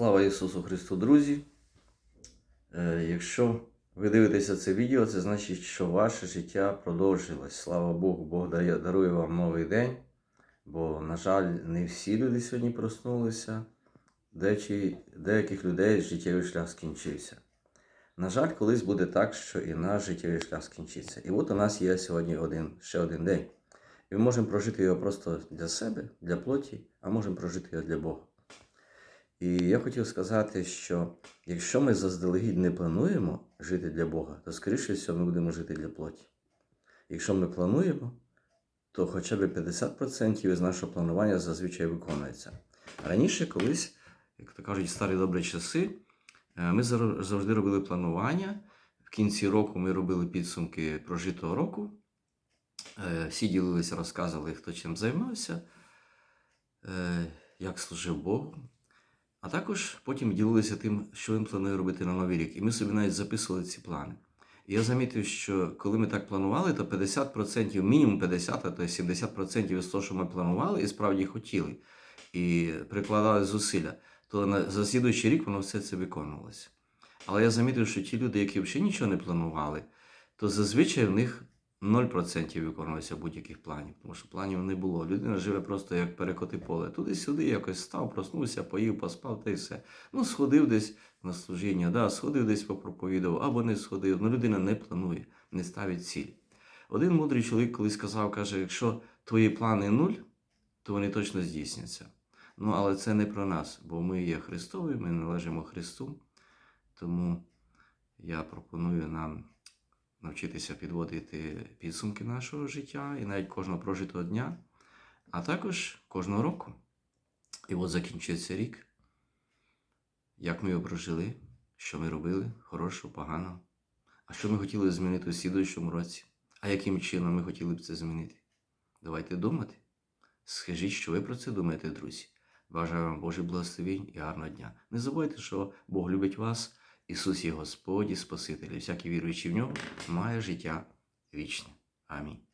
Слава Ісусу Христу, друзі! Е, Якщо ви дивитеся це відео, це значить, що ваше життя продовжилось. Слава Богу, Бог дарує вам новий день. Бо, на жаль, не всі люди сьогодні проснулися. Деякі, деяких людей життєвий шлях скінчився. На жаль, колись буде так, що і наш життєвий шлях скінчиться. І от у нас є сьогодні один, ще один день. І ми можемо прожити його просто для себе, для плоті, а можемо прожити його для Бога. І я хотів сказати, що якщо ми заздалегідь не плануємо жити для Бога, то скоріше всього ми будемо жити для плоті. Якщо ми плануємо, то хоча б 50% із нашого планування зазвичай виконується. Раніше, колись, як то кажуть, старі добрі часи, е, ми завжди робили планування. В кінці року ми робили підсумки прожитого року. Е, Всі ділилися, розказували, хто чим займався, е, як служив Богу. А також потім ділилися тим, що він планує робити на новий рік. І ми собі навіть записували ці плани. І я замітив, що коли ми так планували, то 50%, мінімум 50, а то 70% із того, що ми планували, і справді хотіли, і прикладали зусилля, то на за слідуючий рік воно все це виконувалося. Але я замітив, що ті люди, які взагалі нічого не планували, то зазвичай в них 0% виконувалося будь-яких планів, тому що планів не було. Людина живе просто як перекоти поле. Туди-сюди якось став, проснувся, поїв, поспав та й все. Ну, сходив десь на служіння, да, сходив десь попроповідував, або не сходив. Ну, людина не планує, не ставить ціль. Один мудрий чоловік колись сказав, каже, якщо твої плани нуль, то вони точно здійсняться. Ну, але це не про нас, бо ми є Христові, ми належимо Христу. Тому я пропоную нам навчитися підводити підсумки нашого життя і навіть кожного прожитого дня, а також кожного року. І от закінчується рік. Як ми його прожили, що ми робили, хорошого, поганого, а що ми хотіли змінити у слідуючому році, а яким чином ми хотіли б це змінити. Давайте думати. Скажіть, що ви про це думаєте, друзі. Бажаю вам Божий благословінь і гарного дня. Не забувайте, що Бог любить вас, Ісус Господі, Господь і Спаситель, і всякий віруючий в нього має життя вічне. Амінь.